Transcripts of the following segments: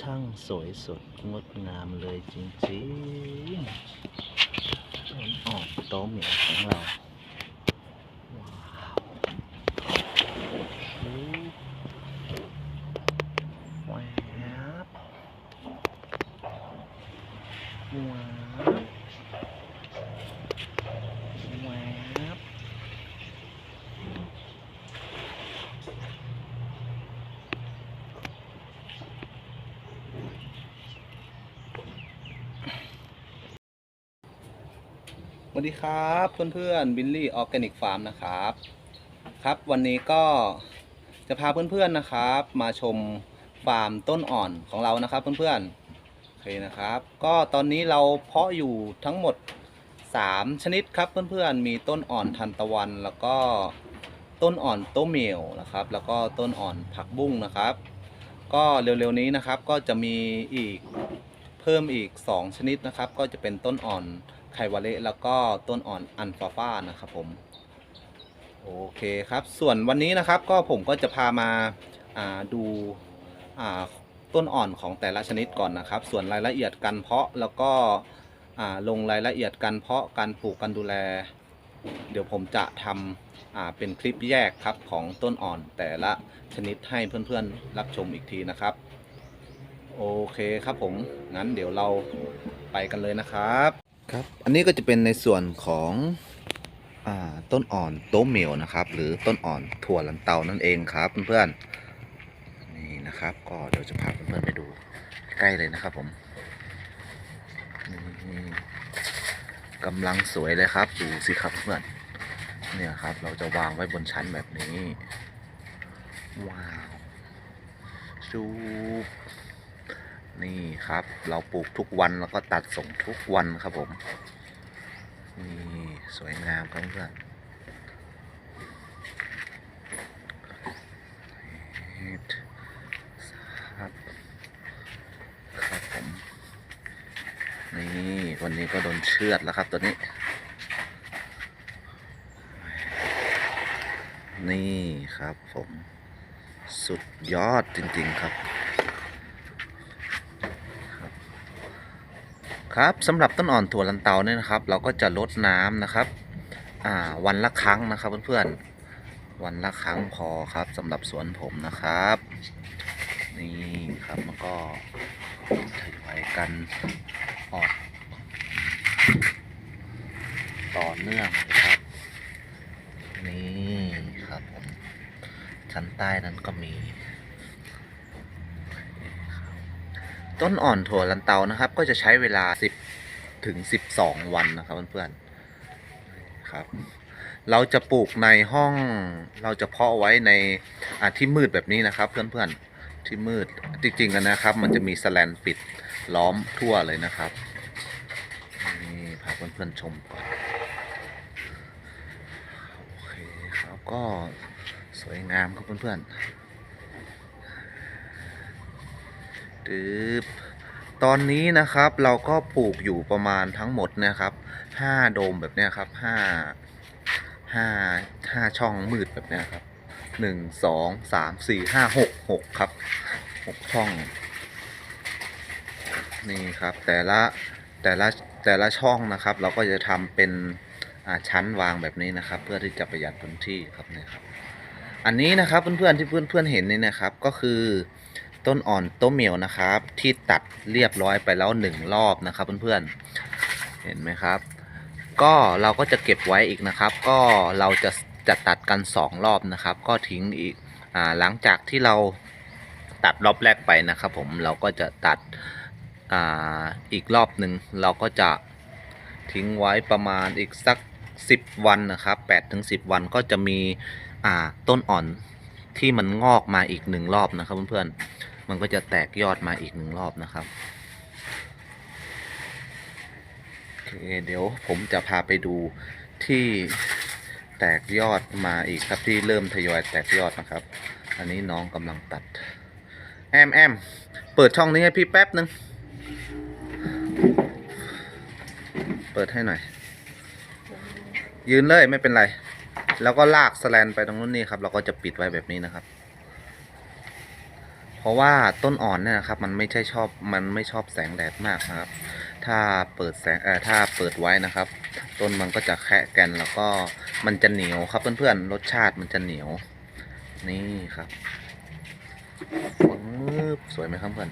ช่างสวยสดงดงามเลยจริงๆต้นอ่อนโตเหมียวของเรา ว้าวโอ้แวบว้าวแวบ สวัสดีครับเพื่อนๆบิลลี่ออร์แกนิกฟาร์มนะครับ ครับวันนี้ก็จะพาเพื่อนๆนะครับ มาชมฟาร์มต้นอ่อนของเรานะครับเพื่อนๆโอเคนะครับ ก็ตอนนี้เราเพาะอยู่ทั้งหมด 3 ชนิดครับเพื่อนๆมีต้นอ่อนทันตะวัน แล้วก็ต้นอ่อนโตเมียวนะครับ แล้วก็ต้นอ่อนผักบุ้งนะครับ ก็เร็วๆนี้นะครับก็จะมีอีกเพิ่มอีก 2 ชนิดนะครับ ก็จะเป็นต้นอ่อน ไควาเละแล้วก็ต้นอ่อนอันฟาฟ้านะครับผมโอเคครับส่วนวันนี้นะครับก็ผมก็จะพามาาดูาต้นอ่อนของแต่ละชนิดก่อนนะครับ ส่วนรายละเอียดการเพาะแล้วก็ลงรายละเอียดการเพาะการปลูกการดูแล เดี๋ยวผมจะทำเป็นคลิปแยกครับของต้นอ่อนแต่ละชนิดให้เพื่อนๆรับชมอีกทีนะครับโอเคครับผมงั้นเดี๋ยวเราไปกันเลยนะครับ ครับอันนี้ก็จะเป็นในส่วนของอต้นอ่อนโต๊ะเมียวนะครับ หรือต้นอ่อนถั่วลันเตานั่นเองครับเพื่อนๆนี่นะครับ ก็เดี๋ยวจะพาเพื่อนๆไปดูใกล้เลยนะครับผมกำลังสวยเลยครับ ดูสิครับเพื่อนเนี่ยครับ เราจะวางไว้บนชั้นแบบนี้ ว้าวชูบ นี่ครับ เราปลูกทุกวันแล้วก็ตัดส่งทุกวันครับผมนี่สวยงามครับเพื่อนครับครับผมนี่วันนี้ก็โดนเชือดแล้วครับตัวนี้ นี่ครับผม สุดยอดจริง ๆ ครับ ครับสำหรับต้นอ่อนถั่วลันเตาเนี่ยนะครับ เราก็จะลดน้ำนะครับวันละครั้งนะครับเพื่อนๆวันละครั้งพอครับสำหรับสวนผมนะครับ นี่ครับมันก็ทยอยกันออกต่อเนื่องนะครับ นี่ครับผมชั้นใต้นั้นก็มี ต้นอ่อนถั่วลันเตานะครับ ก็จะใช้เวลา 10 ถึง 12 วันนะครับเพื่อนๆครับ เราจะปลูกในห้องเราจะเพาะไว้ในที่มืดแบบนี้นะครับ เพื่อนๆที่มืดจริงๆกันนะครับ มันจะมีสแลนปิดล้อมทั่วเลยนะครับนี่พาเพื่อนๆชมก่อนโอเคครับก็สวยงามครับเพื่อนๆ ตึ บตอนนี้นะครับเราก็ปลูกอยู่ประมาณทั้งหมดนะครับห้าโดมแบบเนี้ยครับห้าห้าห้าช่องมืดแบบเนี้ยครับหนึ่งสองสามสี่ห้าหกหกครับหกช่อง นี่ครับแต่ละแต่ละแต่ละช่องนะครับ เราก็จะทำเป็นชั้นวางแบบนี้นะครับ เพื่อที่จะประหยัดพื้นที่ครับเนี่ยครับ อันนี้นะครับเพื่อนๆที่เพื่อนๆเห็นนี่นะครับก็คือ ต้นอ่อนต้มเหมียวนะครับ ที่ตัดเรียบร้อยไปแล้วหนึ่งรอบนะครับเพื่อนๆเห็นไหมครับ ก็เราก็จะเก็บไว้อีกนะครับ ก็เราจะจะตัดกันสองรอบนะครับ ก็ทิ้งอีกอ่าหลังจากที่เราตัดรอบแรกไปนะครับ ผมเราก็จะตัดอ่าอีกรอบหนึ่งเราก็จะทิ้งไว้ประมาณอีกสัก 10 วันนะครับ8ถึง10 วันก็จะมีอ่าต้นอ่อนที่มันงอกมาอีกหนึ่งรอบนะครับเพื่อนๆ มันก็จะแตกยอดมาอีกหนึ่งรอบนะครับโอเคเดี๋ยวผมจะพาไปดูที่แตกยอดมาอีกครับที่เริ่มทยอยแตกยอดนะครับ อันนี้น้องกำลังตัด แอมแอมเปิดช่องนี้ให้พี่แป๊บหนึ่งเปิดให้หน่อย ยืนเลยไม่เป็นไร แล้วก็ลากสแลนไปตรงนู้นนี่ครับ เราก็จะปิดไว้แบบนี้นะครับ เพราะว่าต้นอ่อนเนี่ยนะครับมันไม่ใช่ชอบมันไม่ชอบแสงแดดมากนะครับ ถ้าเปิดแสงเอ่อถ้าเปิดไว้นะครับ ต้นมันก็จะแคะกันแล้วก็มันจะเหนียวครับเพื่อนๆรสชาติมันจะเหนียว นี่ครับปึ๊บสวยไหมครับเพื่อน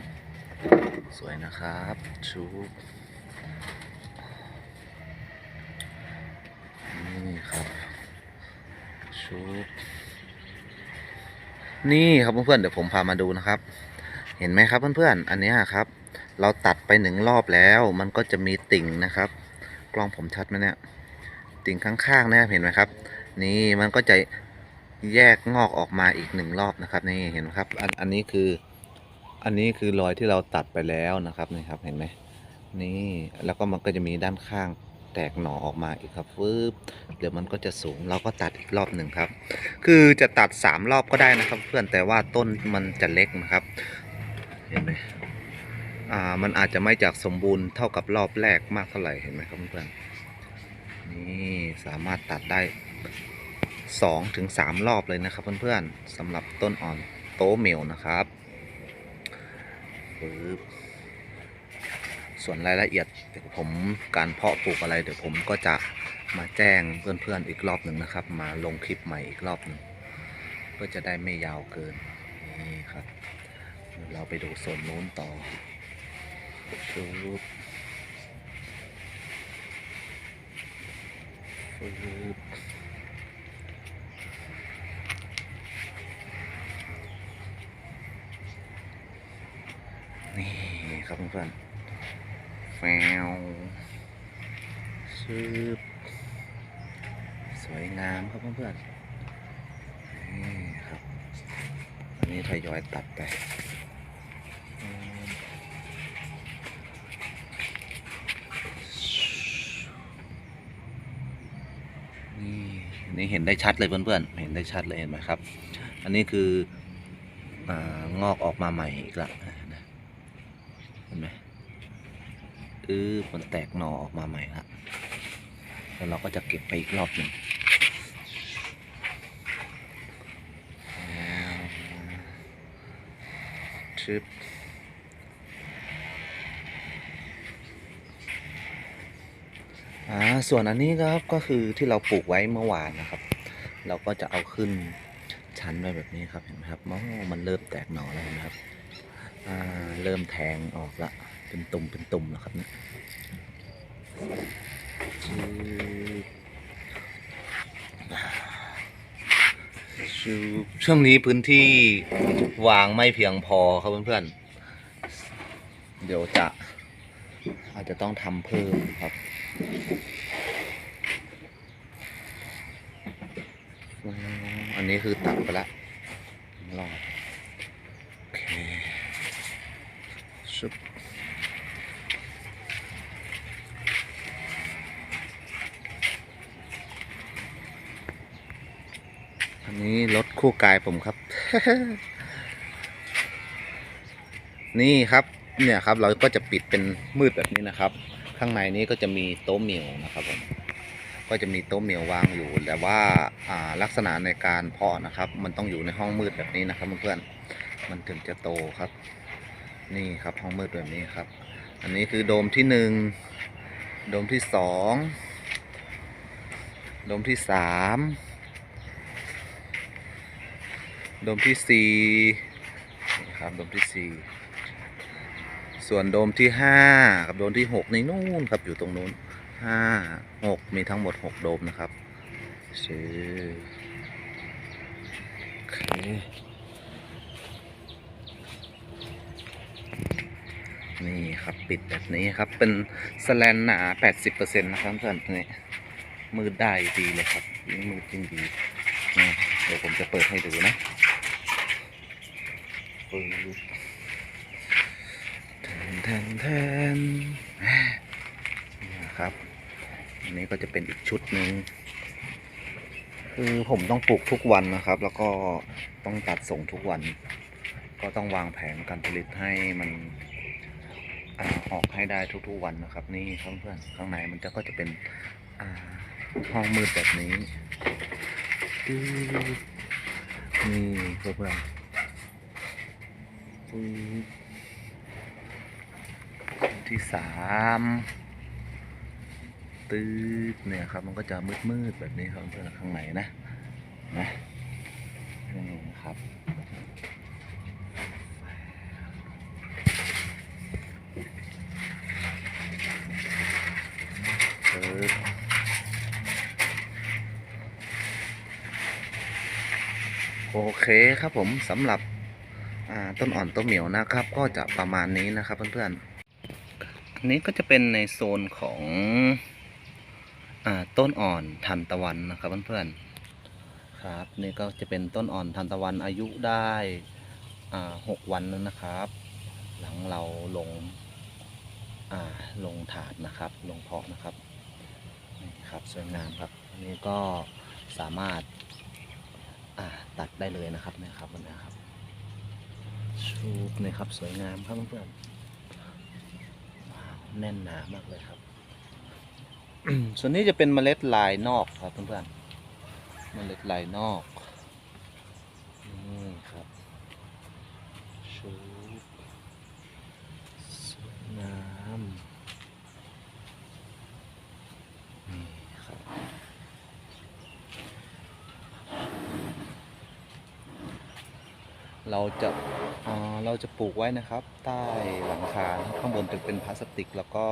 สวยนะครับชูนี่ครับชู นี่ครับเพื่อนๆเดี๋ยวผมพามาดูนะครับ เห็นไหมครับเพื่อนๆอันนี้ครับ เราตัดไปหนึ่งรอบแล้ว มันก็จะมีติ่งนะครับ กล้องผมชัดไหมเนี่ย ติ่งข้างๆนะครับเห็นไหมครับ นี่มันก็จะแยกงอกออกมาอีกหนึ่งรอบนะครับนี่เห็นไหมครับ อันอันนี้คือ อันนี้คือรอยที่เราตัดไปแล้วนะครับนี่ครับเห็นไหมนี่แล้วก็มันก็จะมีด้านข้าง แตกหน่อออกมาอีกครับฟึบเดี๋ยวมันก็จะสูงเราก็ตัดอีกรอบหนึ่งครับ คือจะตัดสามรอบก็ได้นะครับ เพื่อนแต่ว่าต้นมันจะเล็กนะครับเห็นไหมอ่ามันอาจจะไม่จากสมบูรณ์เท่ากับรอบแรกมากเท่าไหร่เห็นไหมครับเพื่อนนี่สามารถตัดได้สองถึงสามรอบเลยนะครับเพื่อนๆสำหรับต้นอ่อนโตเหมียวนะครับปึ๊บ ส่วนรายละเอียดเดี๋ยวผมการเพาะปลูกอะไร เดี๋ยวผมก็จะมาแจ้งเพื่อนๆอีกรอบหนึ่งนะครับ มาลงคลิปใหม่อีกรอบหนึ่งเพื่อจะได้ไม่ยาวเกินนี่ครับ เราไปดูโซนนู้นต่อฟืบฟืบนี่ครับเพื่อนๆ แฟวชืบสวยงามครับเพื่อนๆนี่ครับอันนี้ทยอยตัดไปอืมนี่นี่เห็นได้ชัดเลยเพื่อนๆ เห็นได้ชัดเลยเห็นไหมครับ อันนี้คืออางอกออกมาใหม่อีกละนะเห็นไหม เออมันแตกหน่อออกมาใหม่ละแล้วเราก็จะเก็บไปอีกรอบหนึ่งชึบอ่าส่วนอันนี้ครับก็คือที่เราปลูกไว้เมื่อวานนะครับ เราก็จะเอาขึ้นชั้นไว้แบบนี้ครับเห็นไหมครับมันเริ่มแตกหน่อแล้วนะครับอ่าเริ่มแทงออกละ เป็นตุ่มเป็นตุ่มแล้วครับเนี่ยช่วงนี้พื้นที่วางไม่เพียงพอครับเพื่อนๆ เดี๋ยวจะอาจจะต้องทำเพิ่มครับอันนี้คือตัดไปละรอโอเคชุบอั นนี้รถคู่กายผมครับ นี่ครับ เนี่ยครับ เราก็จะปิดเป็นมืดแบบนี้นะครับ ข้างในนี้ก็จะมีโต๊ะเหมียวนะครับผมก็จะมีโต๊ะเหมียววางอยู่ แต่ว่าอ่าลักษณะในการเพาะนะครับ มันต้องอยู่ในห้องมืดแบบนี้นะครับเพื่อนๆมันถึงจะโตครับ นี่ครับห้องมืดแบบนี้ครับ อันนี้คือโดมที่หนึ่งโดมที่สองโดมที่สาม โดมที่สี่นะครับโดมที่สี่ส่วนโดมที่ห้ากับโดมที่หกในนู่นครับอยู่ตรงนู้นห้าหกมีทั้งหมดหกโดมนะครับชื่อโอเคนี่ครับปิดแบบนี้ครับ เป็นสแลนหนา 80%นะครับเพื่อนนี่มืดได้ดีเลยครับยิ่งมืดยิ่งดีนี่เดี๋ยวผมจะเปิดให้ดูนะ ปึ๊บแทนแทนแทนนี่นะครับอันนี้ก็จะเป็นอีกชุดหนึ่งคือผมต้องปลูกทุกวันนะครับ แล้วก็ต้องตัดส่งทุกวัน ก็ต้องวางแผนการผลิตให้มันอออกให้ได้ทุกๆวันนะครับ นี่เพื่อนๆข้างในมันจะก็จะเป็นห้องมืดแบบนี้นี่เพื่อนปึ๊บ ที่สามตืดเนี่ยครับมันก็จะมืดๆแบบนี้ครับเพื่อนข้างในนะนะนี่ครับโอเคครับผมสำหรับ ต้นอ่อนต้นเหมียวนะครับ ก็จะประมาณนี้นะครับเพื่อนๆอันนี้ก็จะเป็นในโซนของอ่าต้นอ่อนทันตะวันนะครับเพื่อนๆครับ นี่ก็จะเป็นต้นอ่อนทันตะวันอายุได้อ่าหกวันแล้วนะครับ หลังเราลงอ่าลงถาดนะครับ ลงเพาะนะครับนี่ครับสวยงามครับอันนี้ก็สามารถอ่าตัดได้เลยนะครับนี่ยครับนนี้ครับ ชูบนี่ครับสวยงามครับเพื่อนๆแน่นหนามากเลยครับ ส่วนนี้จะเป็นเมล็ดลายนอกครับเพื่อนๆเมล็ดลายนอกนี่ครับชูบสวยงามนี่ครับเราจะ เราจะปลูกไว้นะครับ ใต้หลังคาข้างบนจะเป็นพลาสติก แล้วก็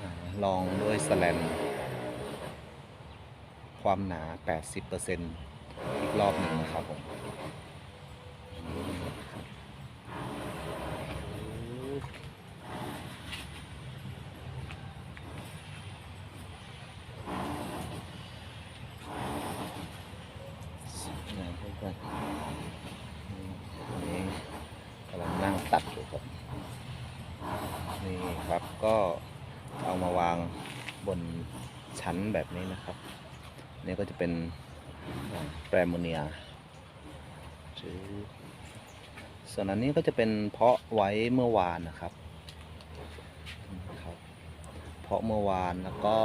อ่ารองด้วยสแลนความหนา 80%อีกรอบหนึ่งนะครับผมนี่ครับสวยงามเพื่อนๆนี่อันนี้กำลังนั่งตัดอยู่ครับ นี่ครับก็เอามาวางบนชั้นแบบนี้นะครับ นี่ ก็จะเป็นแปรโมเนียส่วนอันนี้ก็จะเป็นเพาะไว้เมื่อวานนะครับครับ เพาะเมื่อวานแล้วก็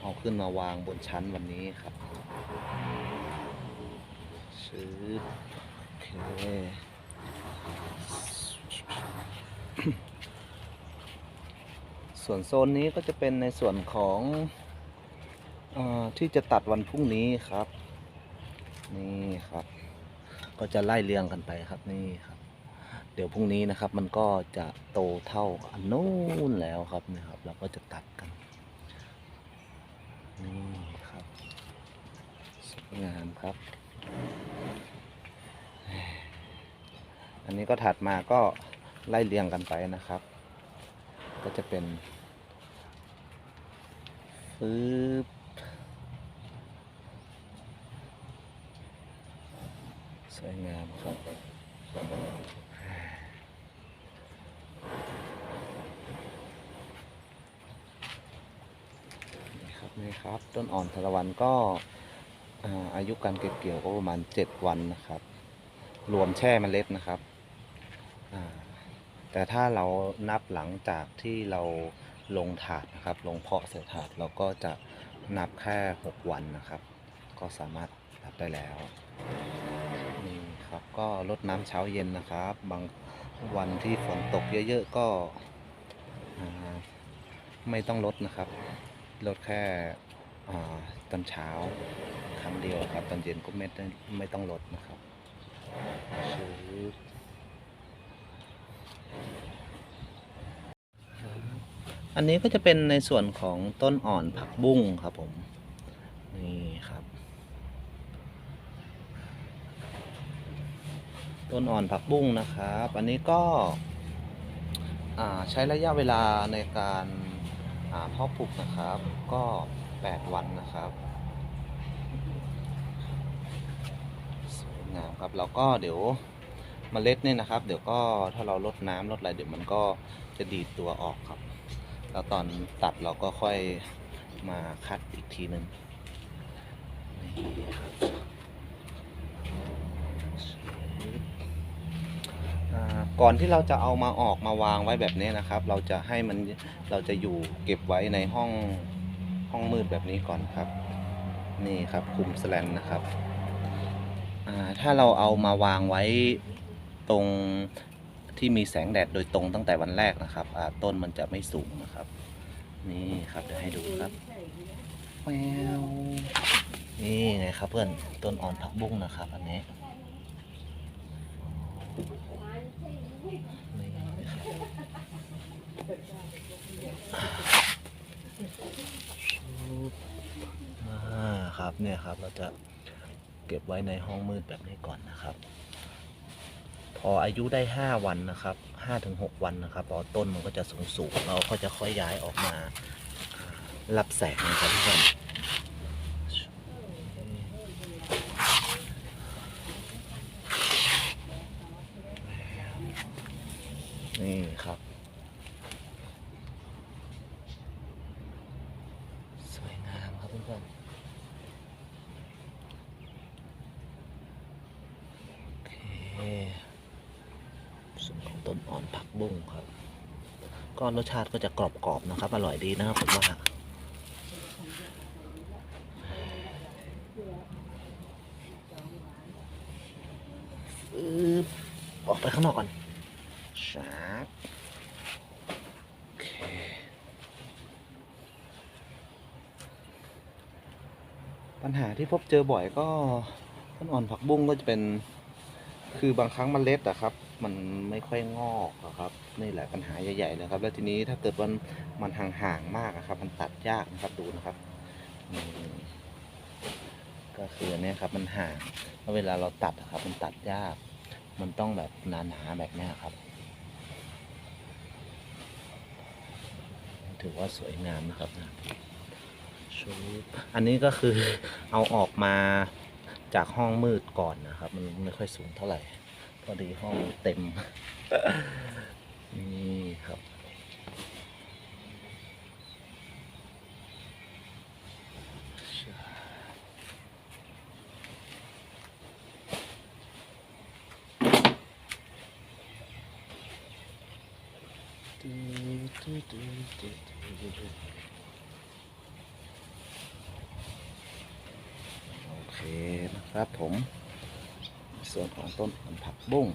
เอาขึ้นมาวางบนชั้นวันนี้ครับชื่อโอเคส่วนโซนนี้ก็จะเป็นในส่วนของ ที่จะตัดวันพรุ่งนี้ครับ นี่ครับ ก็จะไล่เรียงกันไปครับนี่ครับ เดี๋ยวพรุ่งนี้นะครับ มันก็จะโตเท่าอันนู้นแล้วครับนี่ครับ เราก็จะตัดกันนี่ครับสวยงามครับ อันนี้ก็ถัดมาก็ไล่เรียงกันไปนะครับ ก็จะเป็นฟืบ สวยงามครับนี่ครับนี่ครับต้นอ่อนทรวันก็อายุการเก็บเกี่ยวก็ประมาณ 7 วันนะครับ รวมแช่เมล็ดนะครับ แต่ถ้าเรานับหลังจากที่เราลงถาดนะครับ ลงเพาะใส่ถาดเราก็จะนับแค่ 6 วันนะครับ ก็สามารถตัดได้แล้ว ก็ลดน้ำเช้าเย็นนะครับ บางวันที่ฝนตกเยอะๆก็ไม่ต้องลดนะครับลดแค่ตอนเช้าครั้งเดียวครับ ตอนเย็นก็ไม่ได้ไม่ต้องลดนะครับอันนี้ก็จะเป็นในส่วนของต้นอ่อนผักบุ้งครับผม นี่ครับ ต้นอ่อนผักบุ้งนะครับ อันนี้ก็ใช้ระยะเวลาในการอ่าเพาะปลูกนะครับ ก็ 8 วันนะครับสวยงามครับแล้วก็เดี๋ยวเมล็ดเนี่ยนะครับ เดี๋ยวก็ถ้าเราลดน้ำลดอะไรเดี๋ยวมันก็จะดีดตัวออกครับ แล้วตอนตัดเราก็ค่อยมาคัดอีกทีหนึ่งนี่ครับอ่า ก่อนที่เราจะเอามาออกมาวางไว้แบบนี้นะครับ เราจะให้มันเราจะอยู่เก็บไว้ในห้องห้องมืดแบบนี้ก่อนครับ นี่ครับคุมสแลนนะครับถ้าเราเอามาวางไว้ตรงที่มีแสงแดดโดยตรงตั้งแต่วันแรกนะครับต้นมันจะไม่สูงนะครับ นี่ครับเดี๋ยวให้ดูครับแววนี่ไงครับเพื่อนต้นอ่อนผักบุ้งนะครับ อันนี้นะครับ อ่าครับเนี่ยครับเราจะเก็บไว้ในห้องมืดแบบนี้ก่อนนะครับ พออายุได้5วันนะครับ5ถึง6วันนะครับ พอต้นมันก็จะสูงสูงเราก็จะค่อยย้ายออกมารับแสงนะครับทุกคนนี่ครับ สวยงามครับเพื่อนๆโอเค ส่วนของต้นอ่อนผักบุ้งครับ ก็รสชาติก็จะกรอบๆนะครับ อร่อยดีนะครับผมว่าอืบออกไปข้างนอกก่อนชาร์ปโอเคปัญหาที่พบเจอบ่อยก็ต้นอ่อนผักบุ้งก็จะเป็นคือบางครั้งมเมล็ดอะครับ มันไม่ค่อยงอกอครับนี่แหละปัญหาใหญ่ๆเลยครับ แล้วทีนี้ถ้าเกิดวันมันห่างๆมากครับ มันตัดยากนะครับดูนะครับนี่ก็คือเนี้ยครับมันห่างแล้วเวลาเราตัดครับ มันตัดยาก มันต้องแบบหนาๆแบบนี้ครับ ถือว่าสวยงามนะครับนะชุบอันนี้ก็คือเอาออกมาจากห้องมืดก่อนนะครับ มันไม่ค่อยสูงเท่าไหร่ พอดีห้องเต็ม นี่ครับ โอเคนะครับผม ส่วนของต้นอ่อนผักบุ้ง